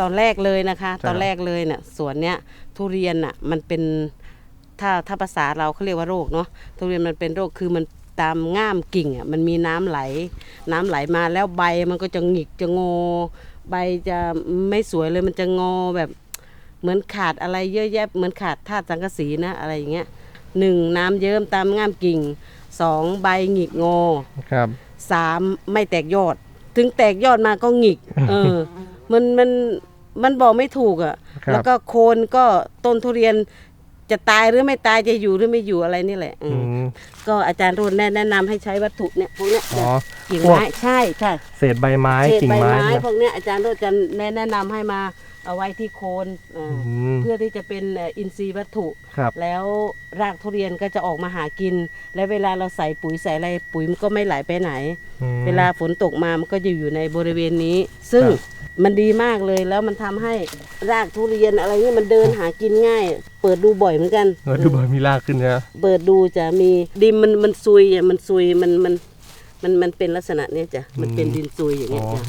ตอนแรกเลยนะคะใช่ตอนแรกเลยเนี่ยสวนเนี้ยทุเรียนอะมันเป็นถ้าถ้าภาษาเราเขาเรียกว่าโรคเนาะทุเรียนมันเป็นโรคคือมันตามง่ามกิ่งอะมันมีน้ำไหล น้ำไหลมาแล้วใบมันก็จะหงิกจะงอ ใบจะไม่สวยเลยมันจะงอแบบเหมือนขาดอะไรเยอะแยะเหมือนขาดธาตุสังกะสีนะอะไรอย่างเงี้ยหนึ่งน้ำเยิ้มตามง่ามกิ่งสองใบหงิกงอครับสามไม่แตกยอด ถึงแตกยอดมาก็หงิก เออ มันมันมันบอกไม่ถูกอะ่ะ ครับ แล้วก็โคนก็ต้นทุเรียนจะตายหรือไม่ตายจะอยู่หรือไม่อยู่อะไรนี่แหละอือืมมก็อาจารย์โรนแนะแนะนำให้ใช้วัตถุเนี่ยพวกเนี้ยอ๋อกิ่งพวกไม้ใช่ใช่เศษใบไม้เศษกิ่งใบไม้ไม้เนี่ยพวกเนี้ยอาจารย์โรนจะแนะแนะนำให้มาเอาไว้ที่โคนอ่าอืมเพื่อที่จะเป็นเอ่ออินทรีย์วัตถุ ครับ แล้วรากทุเรียนก็จะออกมาหากิน และเวลาเราใส่ปุ๋ยใส่อะไรปุ๋ยมันก็ไม่ไหลไปไหน อืม เวลาฝนตกมามันก็จะอยู่ในบริเวณนี้ ซึ่งครับ มันดีมากเลยแล้วมันทำให้รากทุเรียนอะไรนี่มันเดินหากินง่าย เปิดดูบ่อยเหมือนกันเออดูบอยมีรากขึ้นนะเปิดดูจะมีดินมันมันซุยอะมันซุยมันมันมันมันเป็นลักษณะเนี้ยจ้ะมันเป็นดินซุยอย่างอ๋เงี้อยจ้ะ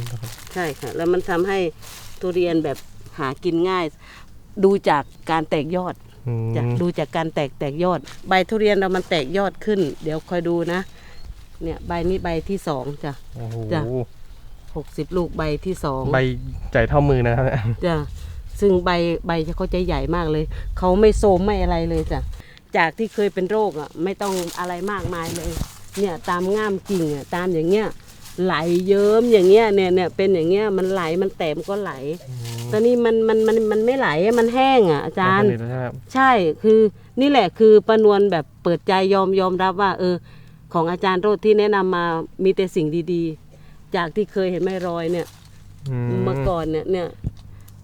ใช่ค่ะ แล้วมันทำให้ทุเรียนแบบหากินง่าย ดูจากการแตกยอดอืมจ้ะดูจากการแตกแตกยอด ใบทุเรียนเรามันแตกยอดขึ้น เดี๋ยวคอยดูนะ เนี่ยใบนี้ใบที่สองจ้ะ โอ้โหจ้ะ หกสิบลูกใบที่สองใบใหญ่เท่ามือนะครับเนี่ยจ้ะซึ่งใบใบเขาจะใหญ่มากเลย เขาไม่โซมไม่อะไรเลยจ้ะจากที่เคยเป็นโรคอะไม่ต้องอะไรมากมายเลย เนี่ยตามง่ามกิ่งอะตามอย่างเงี้ยไหลเยิ้มอย่างเงี้ยเนี่ยเนี่ยเป็นอย่างเงี้ยมันไหลมันแตมนก็ไหล ตอนนี้มันมันมันมันไม่ไหลมันแห้งอะอาจารย์ผลิตแล้วใช่ไหมครับใช่คือนี่แหละคือประนวลแบบเปิดใจยอมยอมรับว่า เออ ของอาจารย์โรดที่แนะนำมามีแต่สิ่งดีๆ จากที่เคยเห็นไม่รอยเนี่ยอืเมื่อก่อนเนี่ยเนี่ย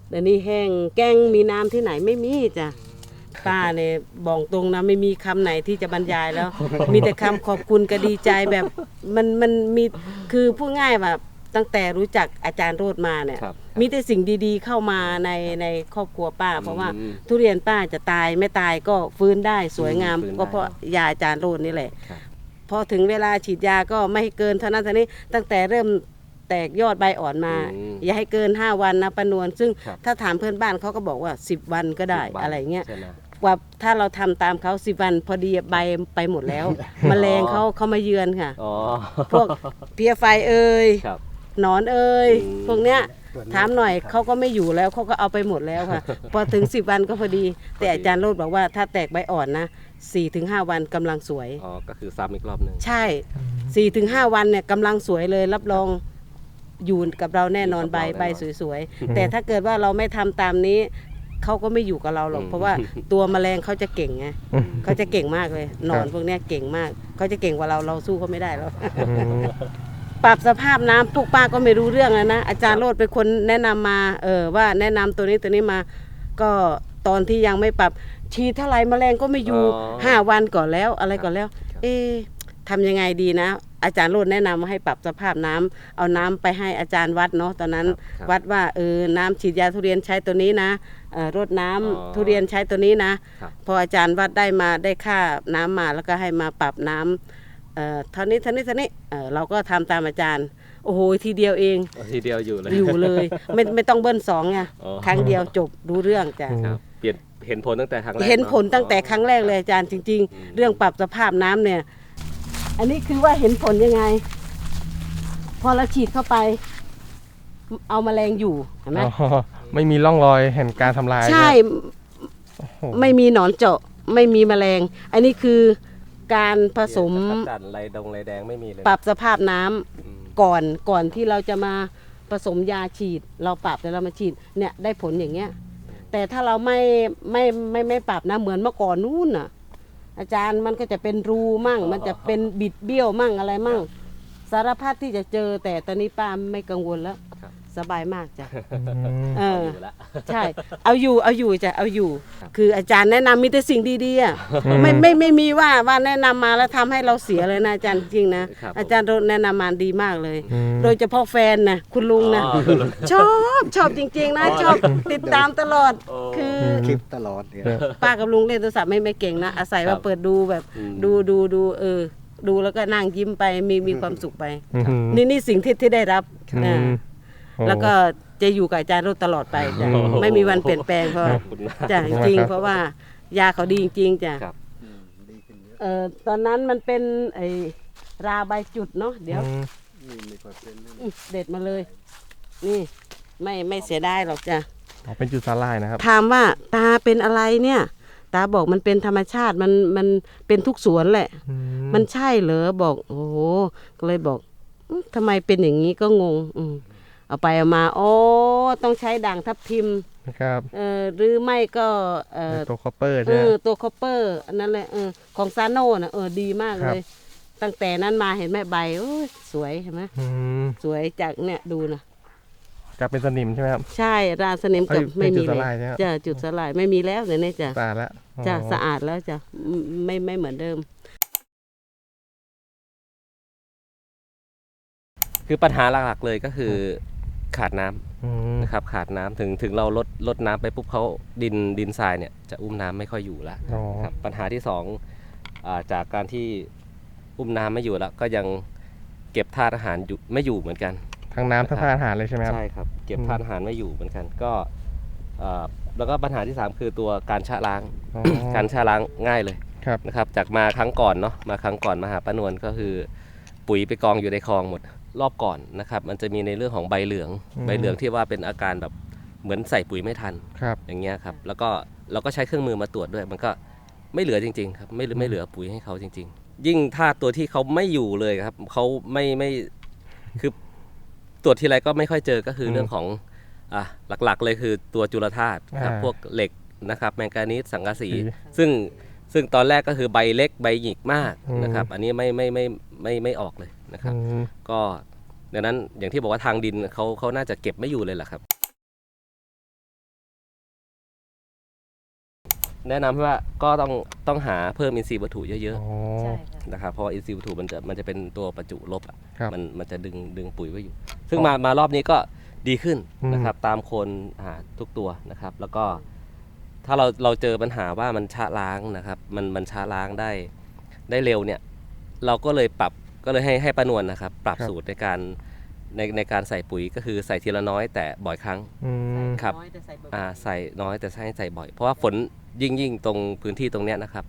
แต่นี่แห้งแกล้งมีน้ำที่ไหนไม่มีจ้ะป้าเนี่ยบอกตรงนะไม่มีคำไหนที่จะบรรยายแล้ว มีแต่คำขอบคุณก็ดีใจแบบมันมันมีคือพูดง่ายแบบตั้งแต่รู้จักอาจารย์โรดมาเนี่ยครับมีแต่สิ่งดีๆเข้ามาในในครอบครัวป้า เพราะว่าอืมทุเรียนป้าจะตายไม่ตายก็ฟื้นได้สวยงามฟื้นได้ก็เพราะยาอาจารย์โรดนี่แหละครับพ อถึงเวลาฉีดยาก็ไม่ให้เกินเท่านั้นเท่านี้ตั้งแต่เริ่มแตกยอดใบอ่อนมา อืมอย่าให้เกิน 5 วันนะประนวลซึ่งครับ ถ้าถามเพื่อนบ้านเขาก็บอกว่า 10 วันก็ได้สิบวันอะไรเงี้ยใช่ไหมว่าถ้าเราทำตามเขา10 วันพอดีใบไปหมดแล้วแมลงเขาเขามาเยือนค่ะ อ๋อพวกเพียไฟเอ่ยครับ หนอนเอ่ยอืม พวกเนี้ยถามหน่อยเขาก็ไม่อยู่แล้วเขาก็เอาไปหมดแล้วค่ะ พอถึง 10 วันก็พอดี แต่อาจารย์โรดบอกว่าถ้าแตกใบอ่อนนะ 4-5วันกำลังสวย อ๋อ ก็คือซ้ำอีกรอบหนึ่งใช่สี่ถึงห้าวันเนี่ยกำลังสวยเลยรับรองอยู่กับเราแน่นอนอยู่กับใบเราแน่นอนใบสวยๆ แต่ถ้าเกิดว่าเราไม่ทำตามนี้ เขาก็ไม่อยู่กับเราหรอกอืมเพราะว่าตัวแมลงเขาจะเก่งไงเขาจะเก่งมากเลยหนอนครับพวกเนี้ยเก่งมากเขาจะเก่งกว่าเราเราสู้เขาไม่ได้แล้วอืมปรับสภาพน้ำพวกป้าก็ไม่รู้เรื่องแล้วนะ อาจารย์โรดเป็นคนแนะนำมา เออว่าแนะนำตัวนี้ตัวนี้มา ก็ตอนที่ยังไม่ปรับ ฉีดเท่าไหรแมลงก็ไม่อยู่อ๋อห้าวันก่อนแล้วอะไรก่อนแล้ว ครับ เอ๊ะทำยังไงดีนะ อาจารย์โรดแนะนำให้ปรับสภาพน้ำเอาน้ำไปให้อาจารย์วัดเนาะตอนนั้น ครับ วัดว่าเออน้ำฉีดยาทุเรียนใช้ตัวนี้นะเอ่อรดน้ำอ๋อทุเรียนใช้ตัวนี้นะ ครับ พออาจารย์วัดได้มาได้ค่าน้ำมาแล้วก็ให้มาปรับน้ำเอ่อเท่านี้เท่านี้เท่านี้เอ่อเราก็ทำตามอาจารย์ โอ้โหทีเดียวเองเอาทีเดียวอยู่เลย อยู่เลย ไม่ไม่ต้องเบิ้ลสองไงอ๋อ ครั้งเดียวจบรู้เรื่องจ้ะ ครับ เปลี่ยนเห็นผลตั้งแต่ครั้งแรกเห็นอะผลตั้งแต่ครั้งแรกเลยอาจารย์จริงอืมๆเรื่องปรับสภาพน้ำเนี่ย อันนี้คือว่าเห็นผลยังไง พอเราฉีดเข้าไป เอาแมลงอยู่เห็นไหมอ๋อไม่มีร่องรอยเห็นการทำลาย ใช่โอ้โหไม่มีหนอนเจาะ ไม่มีแมลง อันนี้คือการผสมจักรจันทร์ไรดงไรแดงไม่มีเลยปรับสภาพน้ำอืมก่อนก่อนที่เราจะมาผสมยาฉีด เราปรับแล้วเรามาฉีดเนี่ยได้ผลอย่างเงี้ย แต่ถ้าเราไม่ไม่ไม่ไม่ปรับนะเหมือนเมื่อก่อนนู่นน่ะ อาจารย์มันก็จะเป็นรูมั่ง มันจะเป็นบิดเบี้ยวมั่งอะไรมั่ง สารพัดที่จะเจอแต่ตอนนี้ป้าไม่กังวลแล้ว ครับ สบายมากจ้ะอืมเออ อยู่แล้ว ใช่ เอาอยู่ เอาอยู่จะเอาอยู่ ครับ คืออาจารย์แนะนำมีแต่สิ่งดีๆอะ ไม่ไม่ไม่มีว่าว่าแนะนำมาแล้วทำให้เราเสียเลยนะอาจารย์จริงนะ ครับอาจารย์แนะนำมาดีมากเลย อืม โดยเฉพาะแฟนนะคุณลุงนะ อ๋อชอบชอบจริงๆนะ ชอบติดตามตลอด โอ้ คือคลิปตลอดเนี่ย ป้ากับลุงเล่นโทรศัพท์ไม่ไม่เก่งนะ อาศัยว่าครับเปิดดูแบบ อืม ดูดูดูเออ ดูแล้วก็นั่งยิ้มไปมีมีความสุขไป อืม นี่นี่สิ่งที่ที่ได้รับอืนะมโอ้ แล้วก็จะอยู่กับอาจารย์โรดตลอดไปจ้ะโอ้โห ไม่มีวันเปลี่ยนแปลงเพราะขอบคุณมาก จ้ะจริงๆเพราะว่ายาเขาดีจริงๆจ้ะครับเอ่อตอนนั้นมันเป็นไอ้ราใบจุดเนาะเดี๋ยว อืมอืมเด็ดมาเลย นี่ ไม่ไม่เสียดายหรอกจ้ะ อ๋อเป็นจุดสาลายนะครับ ถามว่าตาเป็นอะไรเนี่ย ตาบอกมันเป็นธรรมชาติมันมันเป็นทุกสวนแหละ อืมันใช่เหรอบอก โอ้โหก็เลยบอกอื้อทำไมเป็นอย่างนี้ก็งง อืม เอาไปเอามาโอ้ต้องใช้ด่างทับทิมนะครับเออหรือไม่ก็เออตัวคอปเปอร์เอใช่ไหมอตัวคอปเปอร์อันนั้นแหละเออของซาโน่นะเออดีมากครัเลบยตั้งแต่นั้นมาเห็นไหมใบโอ้ยสวยเห็นไหมอืมสวยจากเนี่ยดูนะกลายเป็นสนิมใช่ไหมครับใช่ราสนิมเอ้กัยบไม่เป็นจุมีดเลสลายยใช่ไหมครับจ้ะจุดสลายไม่มีแล้วเดี๋ยวนี้จ้ะสะอาดแล้วอ๋อจ้ะสะอาดแล้วจ้ะอืมไม่ไม่เหมือนเดิม คือปัญหาหลักๆเลยก็คือ ขาดน้ำอืมนะครับขาดน้ำถึงถึงเราลดลดน้ำไปปุ๊บเขาดินดินทรายเนี่ยจะอุ้มน้ำไม่ค่อยอยู่แล้วอ๋อ ครับปัญหาที่สองอาจากการที่อุ้มน้ำไม่อยู่แล้ว ก็ยังเก็บธาตุอาหารอยู่ไม่อยู่เหมือนกัน ทั้งน้ำทั้งธาตุอาหารเลยใช่ไหมครับ ใช่ครับ เก็บอืม ธาตุอาหารไม่อยู่เหมือนกัน ก็เอ่อแล้วก็ปัญหาที่สามคือตัวการชะล้าง อ๋อ การชะล้างง่ายเลยครับ นะครับ จากมาครั้งก่อนเนาะมาครั้งก่อนมาหาป้านวลก็คือ ปุ๋ยไปกองอยู่ในคลองหมด รอบก่อนนะครับ มันจะมีในเรื่องของใบเหลืองใบเหลืองที่ว่าเป็นอาการแบบเหมือนใส่ปุ๋ยไม่ทัน ครับ อย่างเงี้ยครับ แล้วก็เราก็ใช้เครื่องมือมาตรวจด้วย มันก็ไม่เหลือจริง ๆ ครับ ไม่ไม่เหลือปุ๋ยให้เขาจริง ๆ ยิ่งถ้าตัวที่เขาไม่อยู่เลยครับ เขาไม่ไม่คือตรวจทีไรก็ไม่ค่อยเจอก็คือมเรื่องของอะหลักๆ เลยคือตัวจุลธาตุครับอ่าพวกเหล็กนะครับ แมงกานีสสังกะสี สีซึ่งซึ่งตอนแรกก็คือใบเล็กใบหยิกมากอืมนะครับ อันนี้ไม่ไม่ไม่ไม่ไม่ออกเลย นะครับอืมก็ดังนั้นอย่างที่บอกว่าทางดินเขาเขาน่าจะเก็บไม่อยู่เลยแหละครับ แนะนำว่าก็ต้องต้องหาเพิ่มอินทรีย์วัตถุเยอะอ๋อใช่ค่ะ ๆนะครับเพราะว่าอินทรีย์วัตถุมันจะมันจะเป็นตัวประจุลบอะครับมันมันจะดึงดึงปุ๋ยไว้อยู่ ซึ่งมามารอบนี้ก็ดีขึ้นอืม นะครับตามโคนอ่าทุกตัวนะครับ แล้วก็ถ้าเราเราเจอปัญหาว่ามันช้าล้างนะครับ มันมันช้าล้างได้ได้เร็วเนี่ย เราก็เลยปรับ ก็เลยให้ให้ป้านวลนะครับ ปรับครับ สูตรในการในในการใส่ปุ๋ยก็คือใส่ทีละน้อยแต่บ่อยครั้ง อืม ครับ น้อยแต่ใส่เบอร์อ่าใส่น้อยแต่ให้ใส่บ่อย เพราะว่าฝนยิ่งยิ่งตรงพื้นที่ตรงเนี้ยนะครับ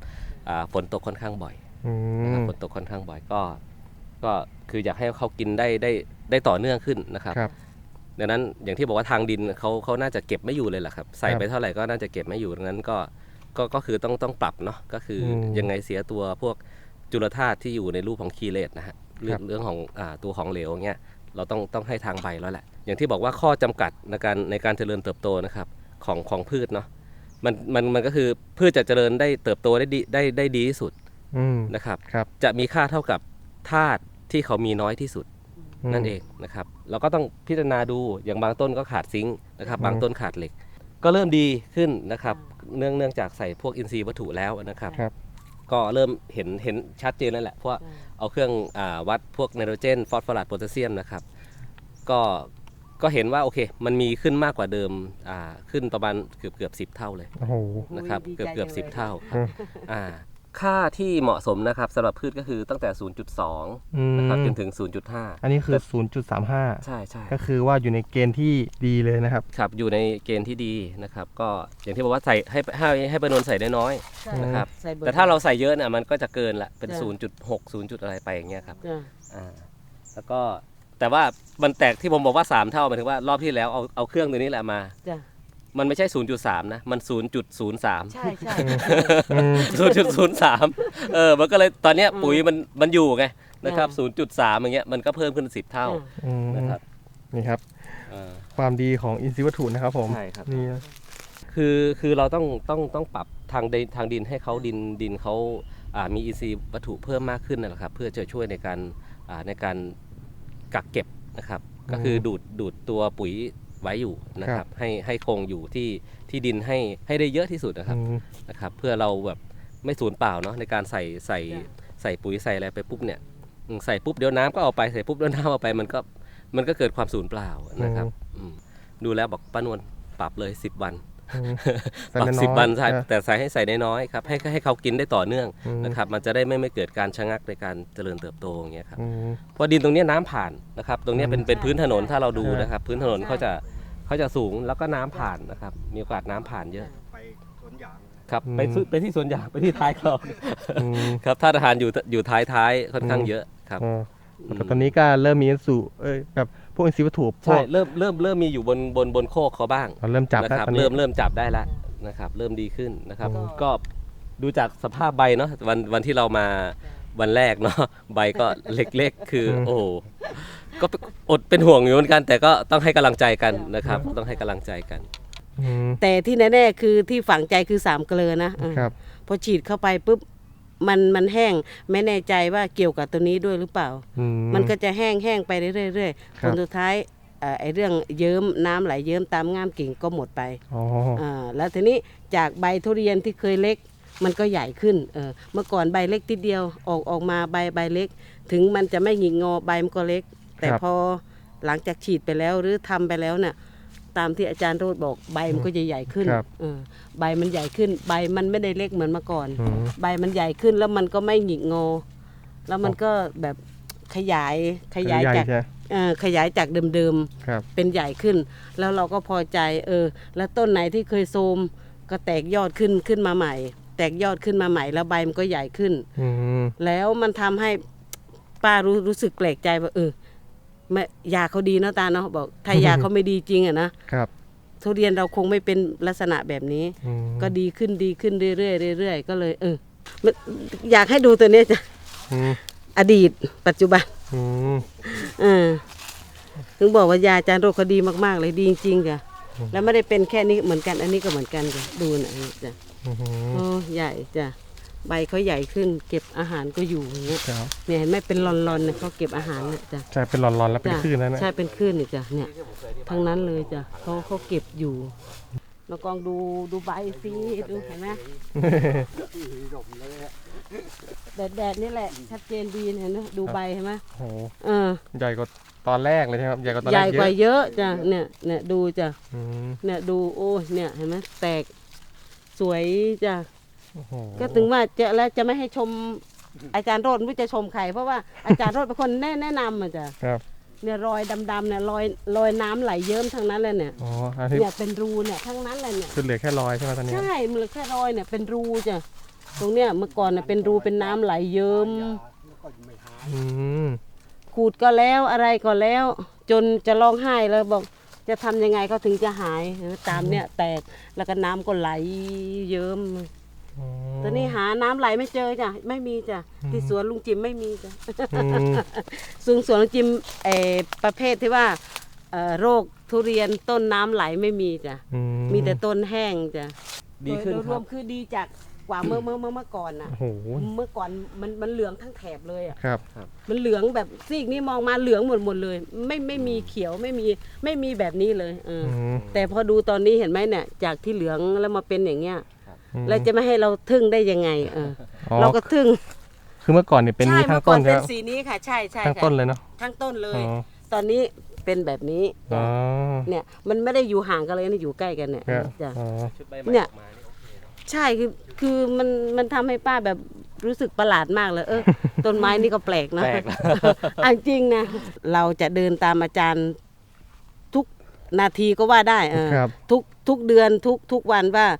อ่าฝนตกค่อนข้างบ่อยอืนะครับม ฝนตกค่อนข้างบ่อยก็ ก็คืออยากให้เขากินได้ได้ได้ต่อเนื่องขึ้นนะครับครับดังนั้นอย่างที่บอกว่าทางดินเขาเขาน่าจะเก็บไม่อยู่เลยแหละครับใส่ไปเท่าไหร่ก็น่าจะเก็บไม่อยู่ดังนั้นก็ก็ก็คือต้องต้องปรับเนาะก็คืออม ยังไงเสียตัวพวก จุลธาตุที่อยู่ในรูปของคีเลตนะฮะเรื่องครับเรื่องของอ่าตัวของเหลวอย่างเงี้ยเราต้องต้องให้ทางใบแล้วแหละ อย่างที่บอกว่าข้อจำกัดในการในการเจริญเติบโตนะครับของของพืชเนาะมันมันมันก็คือพืชจะเจริญได้เติบโตได้ดีได้ได้ดีที่สุดอืมนะครับครับจะมีค่าเท่ากับธาตุที่เขามีน้อยที่สุดมนั่นเองนะครับเราก็ต้องพิจารณาดูอย่างบางต้นก็ขาดซิงค์นะครับอืมบางต้นขาดเหล็ก ก็เริ่มดีขึ้นนะครับ เนื่องเนื่องจากใส่พวกอินทรีย์วัตถุแล้วนะครับครับ ก็เริ่มเห็นเห็นชัดเจนแล้วแหละเพราะว่าเอาเครื่องอาวัดพวกไนโตรเจนฟอสฟอรัสโพแทสเซียมนะครับ ก็ก็เห็นว่าโอเค มันมีขึ้นมากกว่าเดิมอ่าขึ้นประมาณเกือบเกือบสิบเท่าเลยโอ้โหนะครับดีใจเกือบเกือบจังสิบเลยเท่าคอืรับมอ่า ค่าที่เหมาะสมนะครับสำหรับพืชก็คือตั้งแต่ 0.2 อืมนะครับจนถึง 0.5 อันนี้คือ 0.35 ใช่ใช่ก็คือว่าอยู่ในเกณฑ์ที่ดีเลยนะครับ ครับอยู่ในเกณฑ์ที่ดีนะครับ ก็อย่างที่บอกว่าใส่ให้ให้ให้ประนวลใส่ได้น้อย ใช่นะครับใส่เบอร์แต่ถ้าเราใส่เยอะเนี่ยมันก็จะเกินละเป็น จ้ะ0.6 0 จุดอะไรไปอย่างเงี้ยครับจ้ะอ่าแล้วก็แต่ว่ามันแตกที่ผมบอกว่า 3 เท่าหมายถึงว่ารอบที่แล้วเอาเอาเครื่องตัวนี้แหละมา จ้ะ มันไม่ใช่ 0.3 นะ มัน 0.03 ใช่ใช่อืม0.03 เออ มันก็เลยตอนเนี้ยปุ๋ยมันมันอยู่ไงนะครับ 0.3 อย่างเงี้ยมันก็เพิ่มขึ้น 10 เท่าอืมนะครับนี่ครับ เออ ความดีของอินทรีย์วัตถุนะครับผมใช่ครับ นี่คือคือเราต้องต้องต้องปรับทางดินทางดินให้เขาดินดินเขาอ่ามีอินทรีย์วัตถุเพิ่มมากขึ้นนั่นแหละครับ เพื่อจะช่วยในการอ่าในการกักเก็บนะครับ ก็คือดูดดูดตัวปุ๋ย ไว้อยู่นะครับ ให้ให้คงอยู่ที่ที่ดินให้ให้ได้เยอะที่สุดนะครับอืมนะครับ เพื่อเราแบบไม่สูญเปล่าเนาะในการใส่ใส่ใส่ปุ๋ยใส่อะไรไปปุ๊บเนี่ยอืมใส่ปุ๊บเดี๋ยวน้ำก็เอาไปใส่ปุ๊บเดี๋ยวน้ำเอาไปมันก็มันก็เกิดความสูญเปล่านะครับอืมดูแล้วบอกป้านวลปรับเลย 10 วันอืมปรับใน้อยๆสิบวันใช่อะแต่ใส่ให้ใส่น้อยๆครับให้ให้เขากินได้ต่อเนื่องอืมนะครับ มันจะได้ไม่ไม่เกิดการชะงักในการเจริญเติบโตอย่างเงี้ยครับอืมเพราะดินตรงเนี้ยน้ำผ่านนะครับ ตรงเนี้ยเป็นเป็นพื้นถนนถ้าเราดูใช่นะครับ พื้นถนนเขาจะ เขาจะสูงแล้วก็น้ำผ่านนะครับ มีโอกาสน้ำผ่านเยอะไปสวนยางครับอืม ไปซื้อไปที่สวนยางไปที่ท้ายคลองอืม ครับท่าทหารอยู่อยู่ท้ายท้ายๆค่อนข้างเยอะครับ อ๋อแต่ตอนนี้ก็เริ่มมีสู่เอ้ยแบบพวกอินทรีย์วัตถุพวใช่กเริ่มเริ่มเริ่มมีอยู่บนบนบนโคกเขาบ้างเราเริ่มจับนะแล้วครับตอนนี้ เริ่มเริ่มจับได้แล้วนะครับ เริ่มดีขึ้นนะครับ อืม ก็ดูจากสภาพใบเนาะวันวันที่เรามาวันแรกเนาะใบก็เล็กๆ คือโอ้โห ก็อดเป็นห่วงอยู่เหมือนกัน แต่ก็ต้องให้กำลังใจกันนะครับ ต้องให้กำลังใจกัน อืมแต่ที่แน่ๆคือที่ฝังใจคือสามเกลือนะเออครับ พอฉีดเข้าไปปุ๊บมันมันแห้งไม่แน่ใจว่าเกี่ยวกับตัวนี้ด้วยหรือเปล่า อืมันก็จะแห้งแห้งไปเรื่อยๆคผรับ ลสุดท้ายเอ่อไอ้เรื่องเยิ้มน้ำไหลเยิ้มตามง่ามกิ่งก็หมดไปอ๋อ อ่าแล้วทีนี้จากใบทุเรียนที่เคยเล็ก มันก็ใหญ่ขึ้นเออเมื่อก่อนใบเล็กทีเดียวออกออกมาใบใบเล็ก ถึงมันจะไม่หงิกงอใบมันก็เล็ก แต่พอหลังจากฉีดไปแล้วหรือทำไปแล้วเนี่ยตามที่อาจารย์โรดบอกใบมันก็จะใหญ่ขึ้นครับเออใบมันใหญ่ขึ้น ใบมันไม่ได้เล็กเหมือนเมื่อก่อนอืมใบมันใหญ่ขึ้นแล้วมันก็ไม่หงิกงอ แล้วมันก็แบบขยายขยายใหญ่จากใช่เอ่อขยายจากเดิมครับๆเป็นใหญ่ขึ้น แล้วเราก็พอใจเออ แล้วต้นไหนที่เคยโทรมก็แตกยอดขึ้นขึ้นมาใหม่ แตกยอดขึ้นมาใหม่แล้วใบมันก็ใหญ่ขึ้นอืมแล้วมันทำให้ป้ารู้รู้สึกแปลกใจว่าเออ แม่ยาเขาดีเนาะตาเนาะบอกถ้ายาเขาไม่ดีจริงอะนะครับ ทุเรียนเราคงไม่เป็นลักษณะแบบนี้ อืมก็ดีขึ้นดีขึ้นเรื่อยๆเรื่อยๆก็เลย เออมันอยากให้ดูตัวเนี้ยจ้ะอืมอดีต ปัจจุบัน อืม เออถึงบอกว่ายาอาจารย์โรคเขาดีมากๆเลยดีจริงๆจ้ะแล้วไม่ได้เป็นแค่นี้เหมือนกัน อันนี้ก็เหมือนกันจ้ะดูนะอันนี้จ้ะอืม โอ้ใหญ่จ้ะ ใบเขาใหญ่ขึ้น เก็บอาหารก็อยู่อย่างเงี้ยครับเนี่ยเห็นไหมเป็นรอนๆเนี่ยเขาเก็บอาหารเนี่ยจ้ะใช่เป็นหลอนๆแล้วเป็นจ้ะคลื่นแล้วนะ ใช่เป็นคลื่นเนี่ยจ้ะเนี่ยทั้งนั้นเลยจ้ะเขาเขาเก็บอยู่น้องกองดูดูใบสิดูเห็นไหมที่ดมเลยอะแดดแดดๆนี่แหละชัดเจนดีเห็นไหมดูใบเห็นไหมโอ้โหเออ ใหญ่กว่าตอนแรกเลยใช่ไหมครับใหญ่กว่าตอนใหแรญ่กกว่าเยอะเยอะจ้ะเนี่ยเนี่ยดูจ้ะอืมเนี่ยดูโอ้ยเนี่ยเห็นไหมแตกสวยจ้ะ โอ้โหก็ถึงว่าจะแล้วจะไม่ให้ชมอาจารย์โรดไม่รู้จะชมใครเพราะว่าอาจารย์โรดเป็นคนแนะแนะนำอะจ้ะครับเนี่ยรอยดำๆเนี่ยรอยรอยน้ำไหลเยิ้มทั้งนั้นเลยเนี่ยอ๋ออันนี้เนี่ยเป็นรูเนี่ยทั้งนั้นเลยเนี่ย คือเหลือแค่รอยใช่ไหมตอนนี้ ใช่มันเหลือแค่รอยเนี่ยเป็นรูจ้ะตรงเนี้ยเมื่อก่อนเนี่ยเป็นรูเป็นน้ำไหลเยิ้มแล้วก็ไม่หายอืมขูดก็แล้วอะไรก็แล้ว จนจะร้องไห้แล้วบอกจะทำยังไงเขาถึงจะหายตามเนี่ยแตกแล้วก็น้ำก็ไหลเยิ้มอ๋อ ตอนนี้หาน้ำไหลไม่เจอจ้ะไม่มีจ้ะอืม ที่สวนลุงจิมไม่มีจ้ะอืมสวนสวนลุงจิมเออประเภทที่ว่าเอ่อโรคทุเรียนต้นน้ำไหลไม่มีจ้ะอืมีแต่ต้นแห้งจ้ะดีขึ้นโดยครรัวบมคือดีจากกว่าเมื่อเมื่อเมื่อเมื่อก่อนน่ะ โอ้โหเมื่อก่อนมันมันเหลืองทั้งแถบเลยอะ ครับ มันเหลืองแบบซีกนี้มองมาเหลืองหมดหมดเลย ไม่ไม่มีเขียวไม่มีไม่มีแบบนี้เลยเออออืมแต่พอดูตอนนี้เห็นไหมเนี่ย จากที่เหลืองแล้วมาเป็นอย่างเงี้ยอืม แล้วจะไม่ให้เราทึ่งได้ยังไง เออ อ๋อเราก็ทึ่งคือเมื่อก่อนเนี่ยเป็นใช่นี้ทั้เมื่งอก่ต้อนนใช่เป็นไหมสีนี้ค่ะ ใช่ใช่ทั้งค่ะต้นเลยเนาะทั้งต้นเลย อ๋อตอนนี้เป็นแบบนี้ อ๋อเนี่ย มันไม่ได้อยู่ห่างกันเลยนะอยู่ใกล้กันเนี่ยครับจ้ะ อ๋อ ชุดใบใหม่เนี่ย ออกมานี่โอเคเนอะใช่คือคือมันมันทำให้ป้าแบบรู้สึกประหลาดมากเลยเออ ต้นไม้นี่ก็แปลกนะ แปลกนะ อันจริงนะ เราจะเดินตามอาจารย์ทุกนาทีก็ว่าได้เออครับ ทุกทุกเดือนทุกทุกวันว่าเอ่อ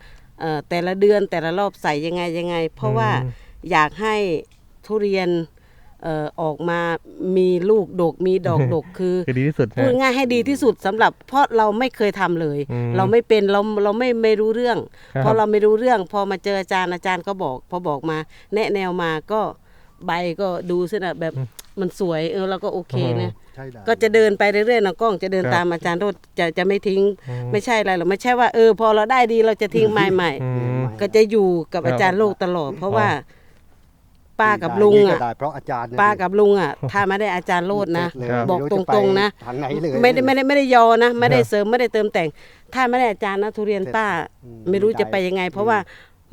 แต่ละเดือนแต่ละรอบใส่ยังไงยังไง เพราะว่าอืมอยากให้ทุเรียนเอ่อออกมามีลูกดกมีดอกดกคือคือดีที่สุดพูดนะง่ายให้ดีที่สุดสำหรับเพราะเราไม่เคยทำเลยอืมเราไม่เป็นเราเราไม่ไม่รู้เรื่องครับพอเราไม่รู้เรื่อง พอมาเจออาจารย์อาจารย์ก็บอก พอบอกมา แนะแนวมาก็ใบก็ดูสินะแบบ มันสวยเออเราก็โอเคนะใช่ได้ก็จะเดินไปเรื่อยๆนะกล้องจะเดินครับตามอาจารย์โรดจะจะไม่ทิ้ง อืม ไม่ใช่อะไรหรอกไม่ใช่ว่าเออ พอเราได้ดีเราจะทิ้งไม่ไม่อืม ก็จะอยู่กับอาจารย์โลกตลอด เพราะว่า ป้ากับลุงนี่อะก็ได้เพราะอาจารย์เนี่ยป้ากับลุงอะ ถ้าไม่ได้อาจารย์โลดนะเลยครับบอกไม่ตจะไปรงๆนะทางไหนเลย ไม่ได้ไม่ได้ไม่ได้ยอนะ ไม่ได้ครับ เสริมไม่ได้เติมแต่ง ถ้าไม่ได้อาจารย์นะทุเรียนป้า อืมไม่รู้จะไปยังไง เพราะว่า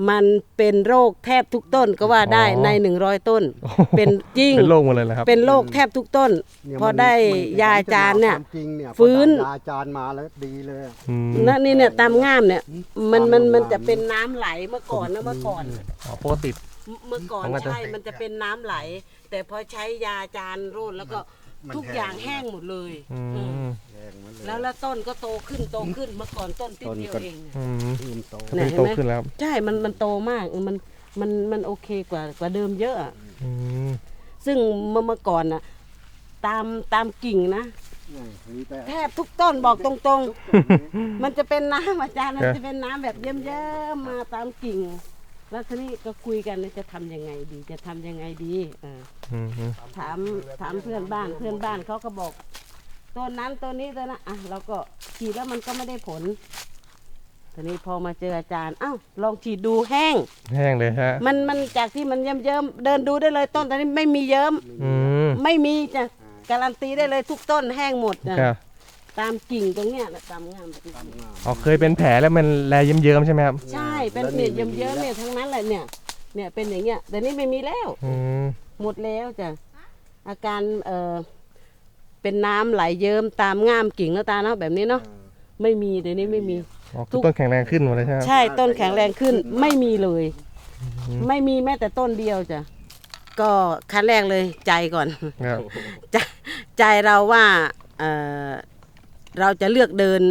มันเป็นโรคแทบทุกต้นก็ว่าได้อ๋อในหนึ่งร้อยต้น เป็นจริงเป็นโรคหมดเลยเหรอครับเป็นโรคแทบทุกต้นเนี่ยพอมันได้มันยาอาจารย์เนี่ยความจริงเนี่ยฟื้นพอได้ยาอาจารย์มาแล้วดีเลยอืมนะนี่เนี่ยตามง่ามเนี่ยมันมันตามมันโรงงานจะเป็นน้ำไหลเมื่อก่อนนะเมื่อก่อนอ๋อปกติเมื่อก่อนมันก็จะใช่มันจะเป็นน้ำไหล แต่พอใช้ยาอาจารย์รูดแล้วก็ ทุกอย่างแห้งหมดเลยอือืมมแรงงมันเลยแล้วแล้วต้นก็โตขึ้นโตขึ้นเมื่อก่อนต้นติดเดียวต้นก็เองเนี่ยอืมลืมโตก็ไหนเป็นเห็นโตไหมขึ้นแล้วใช่มันมันโตมากเออมันมันมันโอเคกว่ากว่าเดิมเยอะอะอืมซึ่งเมื่อเมื่อก่อนน่ะตามตามกิ่งนะนี่มีแต่แทบทุกต้นบอกตรงๆ มันจะเป็นน้ำอาจารย์มันจะเป็นน้ำแบบเยิ้มๆมาตามกิ่ง แล้วทีนี้ก็คุยกันว่าจะทำยังไงดี จะทำยังไงดีเอออืมอืมถามถามเพื่อนบ้านเพื่อนบ้านเขาก็บอกต้นนั้นต้นนี้ต้นนั้นอะเราก็ฉีดแล้วมันก็ไม่ได้ผลทีนี้พอมาเจออาจารย์อ้าวลองฉีดดูแห้ง แห้งเลยฮะ มันมันจากที่มันเยิ้มเยิ้มๆเดินดูได้เลยต้นตอนนี้ไม่มีเยิ้มอืมไม่มีจะการันตีได้เลยทุกต้นแห้งหมดนะครับ ตามกิ่งตรงเนี้ยแหละตามงามแบบนี้ทำงานอ๋อเคยเป็นแผลแล้วมันแลเยิ้มๆใช่ไหมครับใช่เป็นเนี่ยเยิ้มเยิ้มๆเนี่ยทั้งนั้นแหละเนี่ย เนี่ยเป็นอย่างเงี้ยแต่นี่ไม่มีแล้ว อืมหมดแล้วจ้ะอาการเอ่อเป็นน้ำไหลเยิ้มตามง่ามกิ่งแล้วตาเนาะแบบนี้เนาะไม่มีเดี๋ยวนี้ไม่มี อ๋อทุคือกต้นแข็งแรงขึ้นหมดเลยใช่ไหมครับใช่ต้นแข็งแรงขึ้นไม่มีเลย ไม่มีแม้แต่ต้นเดียวจ้ะก็ขั้นแรกเลยใจก่อน ครับ ใจใจเราว่าเอ่อ เราจะเลือกเดิน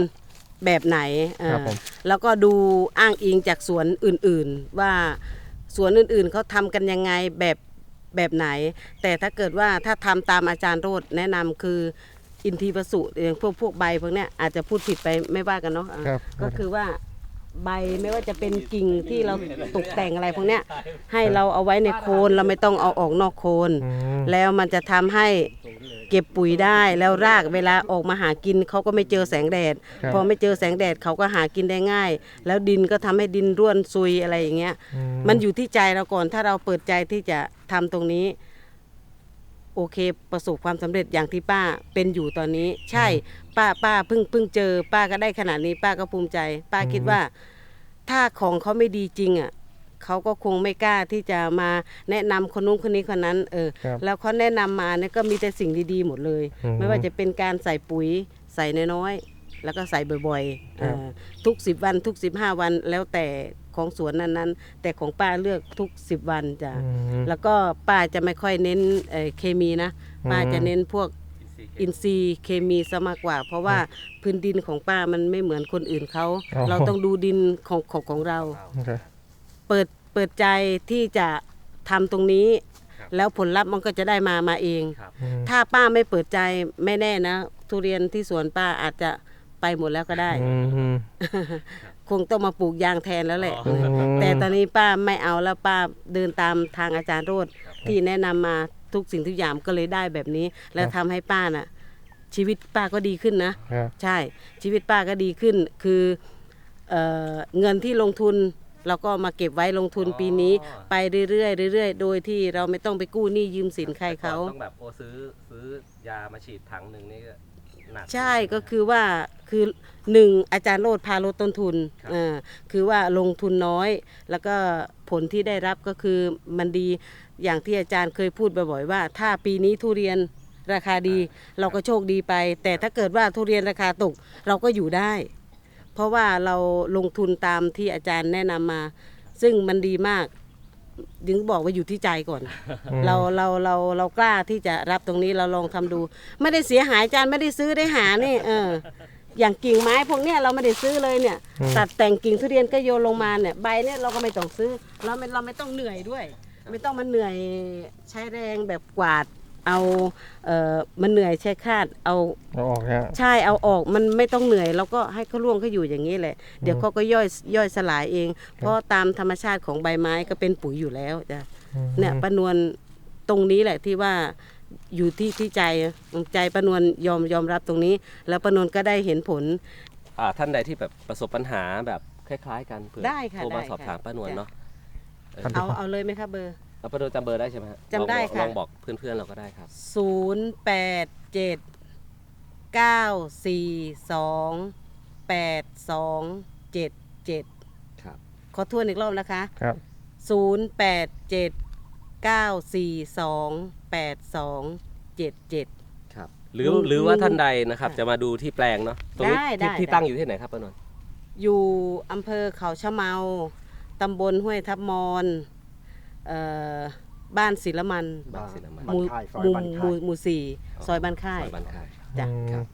แบบไหนเอ่อครับผม แล้วก็ดูอ้างอิงจากสวนอื่นๆ ว่าสวนอื่นๆเขาทำกันยังไงแบบแบบไหน แต่ถ้าเกิดว่าถ้าทำตามอาจารย์โรดแนะนำคืออินทรีย์ประสุอย่างพวกพวกใบพวกเนี้ยอาจจะพูดผิดไปไม่ว่ากันเนาะอะครับ ก็คือว่า ใบไม่ว่าจะเป็นกิ่งที่เราตกแต่งอะไรพวกเนี้ยให้เราเอาไว้ในโคนเราไม่ต้องเอาออกนอกโคน อืม แล้วมันจะทำให้เก็บปุ๋ยได้แล้วรากเวลาออกมาหากินเขาก็ไม่เจอแสงแดด ครับ พอไม่เจอแสงแดดเขาก็หากินได้ง่าย แล้วดินก็ทำให้ดินร่วนซุยอะไรอย่างเงี้ย อืมันอยู่ที่ใจเราก่อนถ้าเราเปิดใจที่จะทำตรงนี้โอเค ประสบความสำเร็จอย่างที่ป้าเป็นอยู่ตอนนี้ ใช่ ป้าป้าเพิ่งเพิ่งเจอ ป้าก็ได้ขนาดนี้ ป้าก็ภูมิใจ ป้าคิดว่า ถ้าของเขาไม่ดีจริงอะเขาก็คงไม่กล้าที่จะมาแนะนำคนนู้นคนนี้คนนั้น เออครับแล้วเขาแนะนำมาเนี่ยก็มีแต่สิ่งดีๆหมดเลยอืมไม่ว่าจะเป็นการใส่ปุ๋ยใส่น้อยๆ แล้วก็ใส่บ่อยๆครับเอ่อทุก10วันทุก15วันแล้วแต่ของสวนนั้นๆ แต่ของป้าเลือกทุก10วันจ้ะอืมแล้วก็ป้าจะไม่ค่อยเน้นเอ่อเคมีนะป้าอืมจะเน้นพวกอินทรีย์เคมีซะมากกว่า เพราะว่าพื้นดินของป้ามันไม่เหมือนคนอื่นเขาอ๋อเราต้องดูดินของของของเราโอเคเปิดเปิดใจที่จะทำตรงนี้ แล้วผลลัพธ์มันก็จะได้มามาเองอืมถ้าป้าไม่เปิดใจไม่แน่นะ ทุเรียนที่สวนป้าอาจจะ ไปหมดแล้วก็ได้อืมอืม คงต้องมาปลูกยางแทนแล้วแหละอืมแต่ตอนนี้ป้าไม่เอาแล้วป้าเดินตามทางอาจารย์โรดที่แนะนำมาทุกสิ่งทุกอย่างก็เลยได้แบบนี้ แล้วทำให้ป้าน่ะ ชีวิตป้าก็ดีขึ้นนะ ครับ ใช่ชีวิตป้าก็ดีขึ้นคือเอ่อเงินที่ลงทุนเราก็มาเก็บไว้ลงทุนปีนี้ไปเรื่อยๆเรื่อยๆ โดยที่เราไม่ต้องไปกู้หนี้ยืมสินใครเขาต้องแบบโอซื้อซื้อยามาฉีดถังหนึ่งนี่ก็ หนัก ใช่ก็คือว่าคือหนึ่งอาจารย์โลดพาลดต้นทุนครับอ่าคือว่าลงทุนน้อย แล้วก็ผลที่ได้รับก็คือมันดีอย่างที่อาจารย์เคยพูดบ่อยๆว่า ถ้าปีนี้ทุเรียนราคาดี เราก็โชคดีไป แต่ถ้าเกิดว่าทุเรียนราคาตกเราก็อยู่ได้ เพราะว่าเราลงทุนตามที่อาจารย์แนะนำมา ซึ่งมันดีมาก ดึงบอกว่าอยู่ที่ใจก่อนอืมเราเราเราเรากล้าที่จะรับตรงนี้เราลองทำดู ไม่ได้เสียหายอาจารย์ไม่ได้ซื้อได้หานี่ เออ อย่างกิ่งไม้พวกเนี้ยเราไม่ได้ซื้อเลยเนี่ย อืม ตัดแต่งกิ่งทุเรียนก็โยนลงมาเนี่ยใบเนี่ยเราก็ไม่ต้องซื้อ เราไม่เราไม่ต้องเหนื่อยด้วย ไม่ต้องมาเหนื่อยใช้แรงแบบกวาด เอาเอ่อมันเหนื่อยใช้คาดเอาเอาออกฮะ ใช่เอาออกมันไม่ต้องเหนื่อยเราก็ให้เขาล่วงเขาอยู่อย่างนี้แหละ เดี๋ยวเขาก็ย่อยย่อยสลายเอง เพราะตามธรรมชาติของใบไม้ก็เป็นปุ๋ยอยู่แล้วจ้ะอืมเนี่ยป้านวลตรงนี้แหละที่ว่าอยู่ที่ที่ใจใจป้านวลยอมยอมรับตรงนี้ แล้วป้านวลก็ได้เห็นผลอ่าท่านใดที่แบบประสบปัญหาแบบคล้าย ๆ กันเผื่อได้ค่ะโทรมาได้สอบค่ะ ถามป้านวลจ้ะเนาะ เอาเอาเลยไหมครับเบอร์ เอาป้านวลจำเบอร์ได้ใช่ไหมฮะจำได้ลองบอกค่ะ ลองบอกเพื่อนๆเราก็ได้ครับ ศูนย์แปดเจ็ดเก้าสี่สองแปดสองเจ็ดเจ็ดครับ ขอทวนอีกรอบนะคะ ครับ ศูนย์แปดเจ็ดเก้าสี่สองแปดสองเจ็ดเจ็ด ครับ หรืออืมหรือว่าท่านใดนะครับ ค่ะจะมาดูที่แปลงเนาะ ตรงนี้ได้ที่ได้ที่ได้ ตั้งอยู่ที่ไหนครับป้านวลอยู่อำเภอเขาชะเมา ตำบลห้วยทับมอน เอ่อบ้านศิลมันบ้านศิลามัน หมู่บ้านค่ายซอยหมู่บ้านหค่ามู่ยหมู่สี่ซอยบ้านค่าย ซอยบ้านค่าย จ้ะ อืม